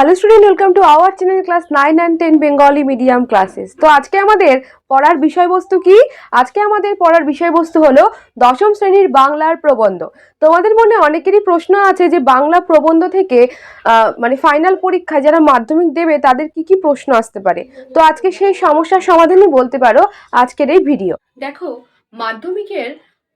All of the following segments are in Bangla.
Hello student welcome to our channel class nine and ten Bengali medium classes তো আজকে আমাদের পড়ার বিষয়বস্তু কি? আজকে আমাদের পড়ার বিষয়বস্তু হলো দশম শ্রেণির বাংলার প্রবন্ধ। তোমাদের মনে অনেকেরই প্রশ্ন আছে যে বাংলা প্রবন্ধ থেকে মানে ফাইনাল পরীক্ষায় যারা মাধ্যমিক দেবে, তাদের কি কি প্রশ্ন আসতে পারে? তো আজকে সেই সমস্যার সমাধানই বলতে পারো আজকের এই ভিডিও দেখো, মাধ্যমিকের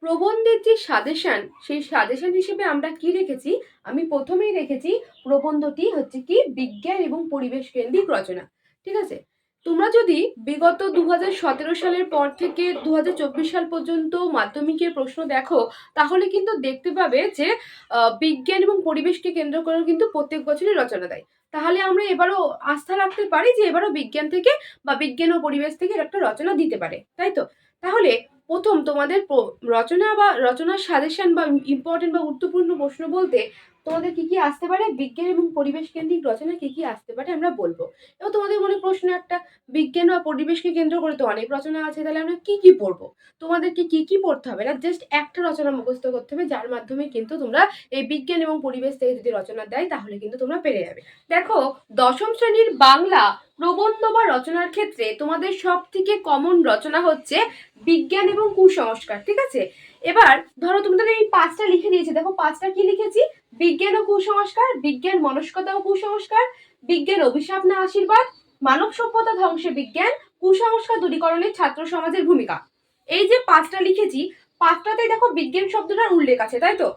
প্রবন্ধের যে সাজেশন, সেই সাজেশন হিসেবে আমরা কি রেখেছি? আমি প্রথমেই রেখেছি প্রবন্ধটি হচ্ছে কি বিজ্ঞান এবং পরিবেশ কেন্দ্রিক রচনা। ঠিক আছে? তোমরা যদি বিগত দু হাজার সতেরো সালের পর থেকে দু হাজার চব্বিশ সাল পর্যন্ত মাধ্যমিকের প্রশ্ন দেখো, তাহলে কিন্তু দেখতে পাবে যে বিজ্ঞান এবং পরিবেশকে কেন্দ্র করে কিন্তু প্রত্যেক বছরই রচনা দেয়। তাহলে আমরা এবারও আস্থা রাখতে পারি যে, এবারও বিজ্ঞান থেকে বা বিজ্ঞান ও পরিবেশ থেকে একটা রচনা দিতে পারে। তাই তো? তাহলে প্রথম তোমাদের রচনা বা রচনার সাজেশন বা ইম্পর্টেন্ট বা গুরুত্বপূর্ণ প্রশ্ন বলতে তোমাদের কি কি আসতে পারে? বিজ্ঞান এবং পরিবেশ কেন্দ্রিক রচনা কি কি আসতে পারে আমরা বলব। এবং তোমাদের মনে প্রশ্ন একটা, বিজ্ঞান বা পরিবেশকে কেন্দ্র করে তো অনেক রচনা আছে, তাহলে আমরা কি কি পড়ব? তোমাদেরকে কি কি পড়তে হবে? না জাস্ট একটা রচনা মুখস্থ করতে হবে, যার মাধ্যমে কিন্তু তোমরা এই বিজ্ঞান এবং পরিবেশ থেকে যদি রচনা দেয়, তাহলে কিন্তু তোমরা পেরে যাবে। দেখো, দশম শ্রেণির বাংলা প্রবন্ধ বা রচনার ক্ষেত্রে তোমাদের সব থেকে কমন রচনা হচ্ছে বিজ্ঞান এবং কুসংস্কার, ঠিক আছে? এবার ধরো তোমাদের এই পাঁচটা লিখে দিয়েছে দেখো পাঁচটা কি লিখেছি? বিজ্ঞান ও কুসংস্কার, বিজ্ঞান মনস্কতা ও কুসংস্কার, বিজ্ঞান অভিশাপ না আশীর্বাদ, মানব সভ্যতা ধ্বংসে বিজ্ঞান, কুসংস্কার দূরীকরণে ছাত্র সমাজের ভূমিকা। এই যে পাঁচটা লিখেছি, পাঁচটাতেই দেখো বিজ্ঞান শব্দটার উল্লেখ আছে, তাই তো?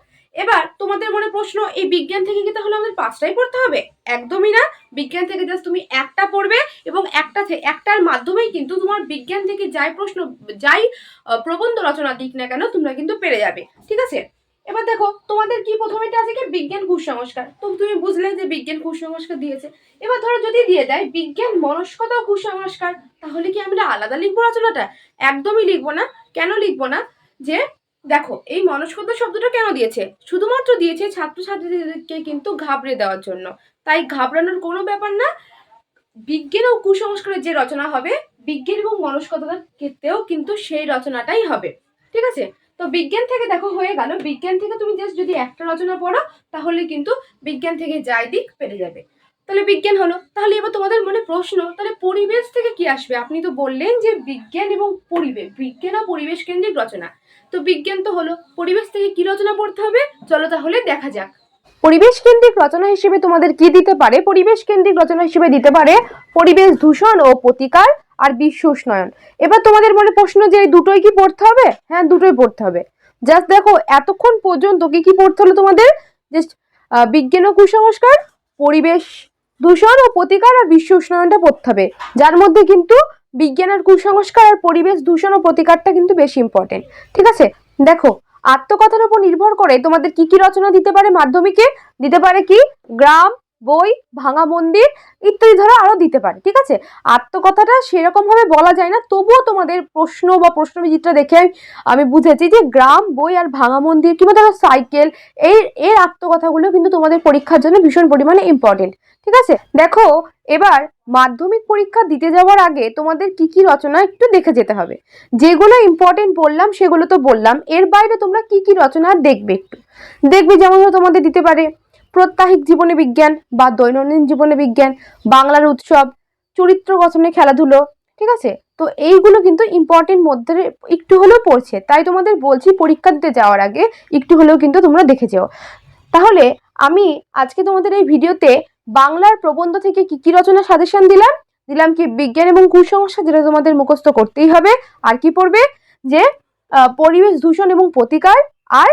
এবার তোমাদের মনে প্রশ্ন, এই বিজ্ঞান থেকে কি তাহলে আমাদের পাঁচটাই পড়তে হবে? একদমই না। বিজ্ঞান থেকে জাস্ট তুমি একটা পড়বে এবং একটা একটার মাধ্যমেই কিন্তু তোমার বিজ্ঞান থেকে যাই প্রশ্ন, যাই প্রবন্ধ রচনা দিক না কেন, তোমরা কিন্তু পেরে যাবে। ঠিক আছে? এবার দেখো, তোমাদের কি প্রথমেটা আছে কি? বিজ্ঞান কুসংস্কার তো তুমি বুঝলে যে বিজ্ঞান কুসংস্কার দিয়েছে। এবার ধরো যদি দিয়ে দেয়, বিজ্ঞান মনস্কতা কুসংস্কার তাহলে কি আমরা আলাদা লিখব রচনাটা? একদমই লিখব না। কেন লিখব না? যে দেখো, এই মনস্কতা শব্দটা কেন দিয়েছে? শুধুমাত্র দিয়েছে ছাত্রছাত্রীদেরকে কিন্তু ঘাবড়ে দেওয়ার জন্য। তাই ঘাবড়ানোর কোনো ব্যাপার না, বিজ্ঞান ও কুসংস্কারের যে রচনা হবে, বিজ্ঞান এবং মনস্কতার ক্ষেত্রেও কিন্তু সেই রচনাটাই হবে। ঠিক আছে? তো বিজ্ঞান থেকে দেখো, হয়ে গেল। বিজ্ঞান থেকে তুমি জাস্ট যদি একটা রচনা পড়ো, তাহলে কিন্তু বিজ্ঞান থেকে যাই দিক পেরে যাবে। তাহলে বিজ্ঞান হলো। তাহলে এবার তোমাদের মনে প্রশ্ন, তাহলে পরিবেশ থেকে কি আসবে? আপনি তো বললেন যে বিজ্ঞান এবং পরিবেশ, বিজ্ঞান ও পরিবেশ কেন্দ্রিক রচনা। তো বিজ্ঞান তো হলো, পরিবেশ থেকে কি রচনা পড়তে হবে? চলো তাহলে দেখা যাক। পরিবেশ কেন্দ্রিক রচনা হিসেবে তোমাদের কি দিতে পারে? পরিবেশ কেন্দ্রিক রচনা হিসেবে দিতে পারে পরিবেশ দূষণ ও প্রতিকার আর বিশ্ব উষ্ণায়ন। এবার তোমাদের মনে প্রশ্ন যে এই দুটোই কি পড়তে হবে? হ্যাঁ দুটোই পড়তে হবে। জাস্ট দেখো, এতক্ষণ পর্যন্ত কি কি পড়তে হলো তোমাদের? জাস্ট বিজ্ঞান ও কুসংস্কার, পরিবেশ দূষণ ও প্রতিকার আর বিশ্ব উষ্ণায়নটা পড়তে হবে। যার মধ্যে কিন্তু বিজ্ঞান আর কুসংস্কার আর পরিবেশ দূষণ ও প্রতিকারটা কিন্তু বেশি ইম্পর্টেন্ট ঠিক আছে? দেখো, আত্মকথার উপর নির্ভর করে তোমাদের কি কি রচনা দিতে পারে মাধ্যমিকে? দিতে পারে কি? গ্রাম, বই, ভাঙা মন্দির ইত্যাদি ধরো আরও দিতে পারে। ঠিক আছে? আত্মকথাটা সেরকম ভাবে বলা যায় না, তবুও তোমাদের প্রশ্ন বা প্রশ্নবিচিত্রা দেখে আমি- বুঝেছি যে গ্রাম, বই আর ভাঙা মন্দির কিংবা ধরো সাইকেল এই এর আত্মকথাগুলো কিন্তু তোমাদের পরীক্ষার জন্য ভীষণ পরিমাণে ইম্পর্টেন্ট ঠিক আছে? দেখো, এবার মাধ্যমিক পরীক্ষা দিতে যাওয়ার আগে তোমাদের কি কি রচনা একটু দেখে যেতে হবে। যেগুলো ইম্পর্টেন্ট বললাম, সেগুলো তো বললাম। এর বাইরে তোমরা কি কি রচনা দেখবে একটু। দেখবে যেমন তোমাদের দিতে পারে প্রত্যাহিক জীবনে বিজ্ঞান বা দৈনন্দিন জীবনে বিজ্ঞান, বাংলার উৎসব, চরিত্র গঠনে খেলাধুলো, ঠিক আছে? তো এইগুলো কিন্তু ইম্পর্টেন্ট মধ্যে একটু হলেও পড়ছে। তাই তোমাদের বলছি পরীক্ষা দিতে যাওয়ার আগে একটু হলেও কিন্তু তোমরা দেখে যেও। তাহলে আমি আজকে তোমাদের এই ভিডিওতে বাংলার প্রবন্ধ থেকে কি কি রচনা সাজেশন দিলাম? দিলাম কি বিজ্ঞান এবং কুসংস্কার, যেটা তোমাদের মুখস্থ করতেই হবে। আর কি পড়বে? যে পরিবেশ দূষণ এবং প্রতিকার আর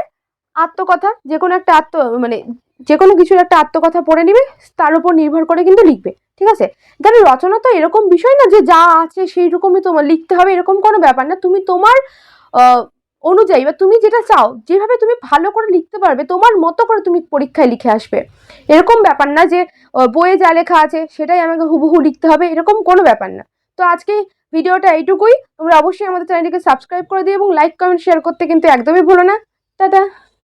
আত্মকথা। যে কোনো একটা আত্ম মানে যে কোনো কিছুর একটা আত্মকথা পড়ে নিবে, তার উপর নির্ভর করে কিন্তু লিখবে। ঠিক আছে? কারণ রচনা তো এরকম বিষয় না যে যা আছে সেই রকমই তোমার লিখতে হবে, এরকম কোনো ব্যাপার না। তুমি তোমার অনুযায়ী বা তুমি যেটা চাও, যেভাবে তুমি ভালো করে লিখতে পারবে, তোমার মতো করে তুমি পরীক্ষায় লিখে আসবে। এরকম ব্যাপার না যে বইয়ে যা লেখা আছে সেটাই আমাকে হুবহু লিখতে হবে, এরকম কোনো ব্যাপার না। তো আজকে ভিডিওটা এইটুকুই। তোমরা অবশ্যই আমাদের চ্যানেলটিকে সাবস্ক্রাইব করে দিও এবং লাইক কমেন্ট শেয়ার করতে কিন্তু একদমই ভুলো না। টাটা!